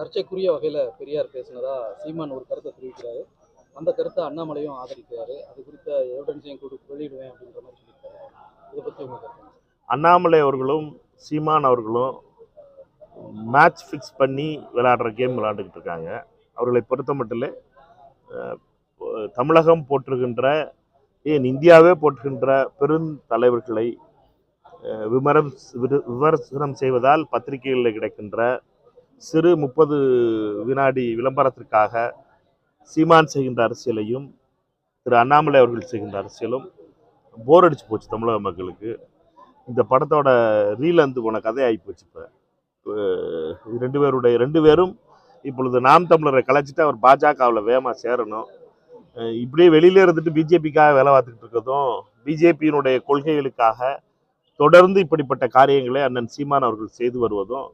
சர்ச்சைக்குரிய வகையில் பெரியார் பேசினதா சீமான் ஒரு கருத்தை தெரிவிக்கிறாரு. அந்த கருத்தை அண்ணாமலையும் ஆதரிக்கிறாரு. அது குறித்த எவிடன்ஸையும் கொடு வெளியிடுவேன் அப்படின்ற மாதிரி சொல்லியிருக்காரு. இதை பற்றி உங்களுக்கு அண்ணாமலை அவர்களும் சீமான் அவர்களும் மேட்ச் ஃபிக்ஸ் பண்ணி விளையாடுற கேம் விளையாண்டுக்கிட்டு இருக்காங்க. அவர்களை பொறுத்த மட்டும் தமிழகம் போற்றுகின்ற ஏன் இந்தியாவே போற்றுகின்ற பெருந்தலைவர்களை விமரம் விமர்சனம் செய்வதால் பத்திரிகைகளில் கிடைக்கின்ற சிறு முப்பது வினாடி விளம்பரத்திற்காக சீமான் செய்கின்ற அரசியலையும் திரு அண்ணாமலை அவர்கள் செய்கின்ற அரசியலும் போர் அடிச்சு போச்சு தமிழக மக்களுக்கு. இந்த படத்தோட ரீல் வந்து போன கதையாகி போச்சு இப்போ. ரெண்டு பேருடைய ரெண்டு பேரும் இப்பொழுது நாம் தமிழரை கலைச்சிட்டு அவர் பாஜகவில் வேகமாக சேரணும். இப்படியே வெளியில இருந்துட்டு பிஜேபிக்காக வேலை பார்த்துக்கிட்டு இருக்கிறதும் பிஜேபியினுடைய கொள்கைகளுக்காக தொடர்ந்து இப்படிப்பட்ட காரியங்களை அண்ணன் சீமான் அவர்கள் செய்து வருவதும்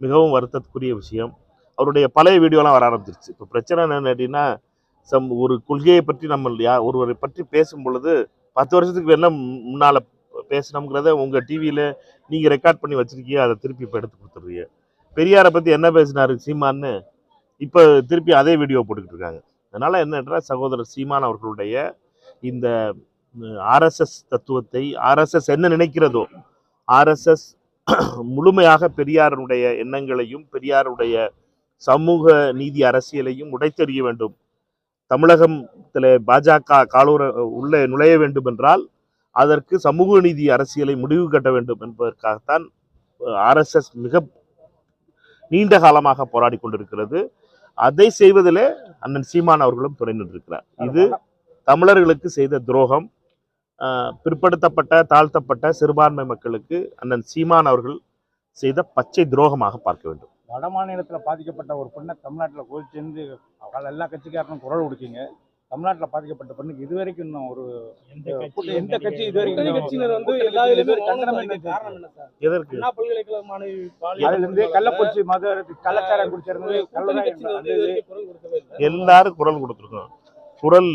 மிகவும் வருத்தத்துக்குரிய விஷயம். அவருடைய பழைய வீடியோலாம் வர ஆரம்பிச்சிருச்சு. இப்போ பிரச்சனை என்னன்னு கேட்டிங்கன்னா சம் ஒரு கொள்கையை பற்றி நம்ம யா ஒருவரை பற்றி பேசும் பொழுது பத்து வருஷத்துக்கு வேணால் முன்னால் பேசணுங்கிறத உங்கள் டிவியில் நீங்கள் ரெக்கார்ட் பண்ணி வச்சுருக்கீங்க. அதை திருப்பி இப்போ எடுத்து கொடுத்துருவீங்க பெரியாரை பற்றி என்ன பேசினாரு சீமான்னு இப்போ திருப்பி அதே வீடியோ போட்டுக்கிட்டு இருக்காங்க. அதனால் என்னன்றா சகோதரர் சீமான் அவர்களுடைய இந்த ஆர்எஸ்எஸ் தத்துவத்தை ஆர்எஸ்எஸ் என்ன நினைக்கிறதோ ஆர்எஸ்எஸ் முழுமையாக பெரியாருடைய எண்ணங்களையும் பெரியாருடைய சமூக நீதி அரசியலையும் உடைத்தெறிய வேண்டும். தமிழகத்தில் பாஜக காலூர உள்ளே நுழைய வேண்டும் என்றால் அதற்கு சமூக நீதி அரசியலை முடிவு கட்ட வேண்டும் என்பதற்காகத்தான் ஆர்எஸ்எஸ் மிக நீண்ட காலமாக போராடி கொண்டிருக்கிறது. அதை செய்வதிலே அண்ணன் சீமான் அவர்களும் துணை நின்றிருக்கிறார். இது தமிழர்களுக்கு செய்த துரோகம். பிற்படுத்தப்பட்ட தாழ்த்தப்பட்ட சிறுபான்மை மக்களுக்கு அண்ணன் சீமான் அவர்கள் செய்த பச்சை துரோகமாக பார்க்க வேண்டும். வட மாநிலத்துல பாதிக்கப்பட்ட ஒரு பெண்ணை தமிழ்நாட்டுல போய் சேர்ந்து அவள் எல்லா கட்சிக்காரனும் குரல் கொடுத்தீங்க தமிழ்நாட்டுல பாதிக்கப்பட்ட பெண்ணுக்கு இது வரைக்கும் இன்னும் ஒரு எந்த கட்சி இது வரைக்கும் கூட்டணி இன்னும் கட்சியினர் வந்து எல்லா கண்டனம் காரணம் என்ன? சார்? எதற்கு? அண்ணா பல்கலைக்கழக மாணவி கள்ளக்குறிச்சி மது கள்ளச்சாரம் இல்லை. எல்லாரும் குரல் கொடுத்துருக்கோம். குரல்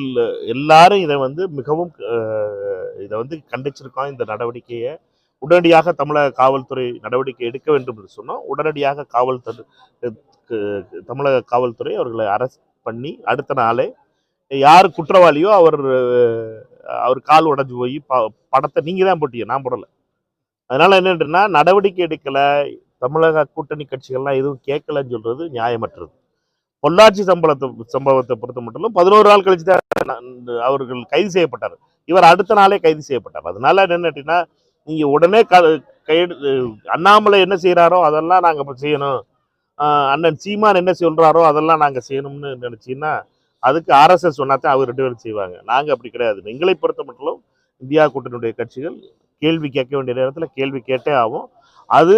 எல்லாரும் இதை வந்து மிகவும் இதை வந்து கண்டிச்சிருக்கோம் இந்த நடவடிக்கையை. உடனடியாக தமிழக காவல்துறை நடவடிக்கை எடுக்க வேண்டும் என்று சொன்னோம். உடனடியாக காவல்துறை தமிழக காவல்துறை அவர்களை அரெஸ்ட் பண்ணி அடுத்த நாளே யார் குற்றவாளியோ அவர் அவர் கால் உடைஞ்சு போய் ப படத்தை நீங்கள் தான் போட்டீங்க நான் போடலை. அதனால என்னன்றா நடவடிக்கை எடுக்கலை தமிழக கூட்டணி கட்சிகள்லாம் எதுவும் கேட்கலன்னு சொல்றது நியாயமற்றது. பொள்ளாச்சி சம்பளத்தை சம்பவத்தை பொறுத்த மட்டும் பதினோரு நாள் கழிச்சு தான் அவர்கள் கைது செய்யப்பட்டார் இவர் அடுத்த நாளே கைது செய்யப்பட்டார். அதனால என்ன கேட்டீங்கன்னா நீங்க உடனே க கையெடு அண்ணாமலை என்ன செய்கிறாரோ அதெல்லாம் நாங்கள் இப்போ செய்யணும். அண்ணன் சீமான் என்ன சொல்றாரோ அதெல்லாம் நாங்கள் செய்யணும்னு நினைச்சீங்கன்னா அதுக்கு ஆர்எஸ்எஸ் சொன்னாத்தான் அவர் ரெண்டு பேரும் செய்வாங்க. நாங்கள் அப்படி கிடையாது. எங்களை பொறுத்த மட்டும் இந்தியா கூட்டணியுடைய கட்சிகள் கேள்வி கேட்க வேண்டிய நேரத்தில் கேள்வி கேட்டே ஆகும் அது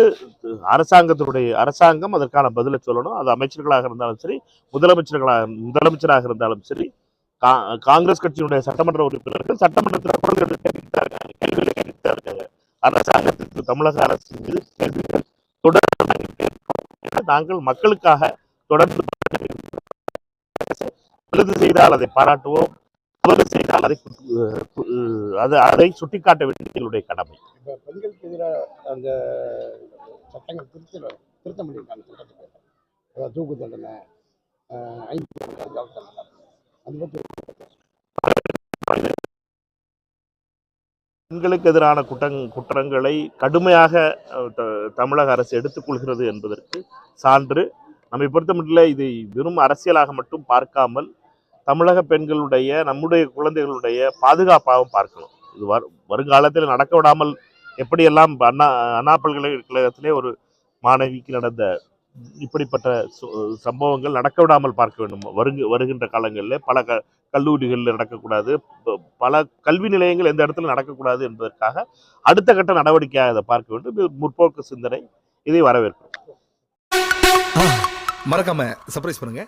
அரசாங்கத்தினுடைய அரசாங்கம் அதற்கான பதிலை சொல்லணும். அது அமைச்சர்களாக இருந்தாலும் சரி முதலமைச்சர்களாக முதலமைச்சராக இருந்தாலும் சரி காங்கிரஸ் கட்சியினுடைய சட்டமன்ற உறுப்பினர்கள் சட்டமன்றத்தில் குரல் எழுப்பிட்டு கேள்விகளை கேட்டுட்டு அரசாங்கத்திற்கு தமிழக அரசு மீது கேள்விகள் தொடர்ந்து நாங்கள் கேட்போம். நாங்கள் மக்களுக்காக தொடர்ந்து நல்லது செய்தால் அதை பாராட்டுவோம் தவறு செய்தால் அதை கு- அது அதை சுட்டிக்காட்ட வேண்டியது எங்களுடைய கடமை பெண்களுக்கு எதிராக அந்த சட்டங்கள் திருத்த திருத்த பண்ணியிருக்காங்க தூக்கு தண்டனை ஐந்து தண்டனை பற்றி பெண்களுக்கு எதிரான குற்றங் குற்றங்களை கடுமையாக த- தமிழக அரசு எடுத்துக்கொள்கிறது என்பதற்கு சான்று. நம்மை பொறுத்த மட்டும் இதை வெறும் அரசியலாக மட்டும் பார்க்காமல் தமிழக பெண்களுடைய நம்முடைய குழந்தைகளுடைய பாதுகாப்பாகவும் பார்க்கணும் இது வரு வருங்காலத்தில் நடக்க விடாமல் எப்படியெல்லாம் அண்ணா அண்ணா பல்கலைக்கழகத்திலே ஒரு மாணவிக்கு நடந்த இப்படிப்பட்ட சம்பவங்கள் நடக்க விடாமல் பார்க்க வேண்டும். வருங்க வருகின்ற காலங்களில் பல க கல்லூரிகளில் நடக்கக்கூடாது. பல கல்வி நிலையங்கள் எந்த இடத்துல நடக்கக்கூடாது என்பதற்காக அடுத்த கட்ட நடவடிக்கையாக இதை பார்க்க வேண்டும். இது முற்போக்கு சிந்தனை. இதை வரவேற்கும் மறக்காம சர்ப்ரைஸ் பண்ணுங்க.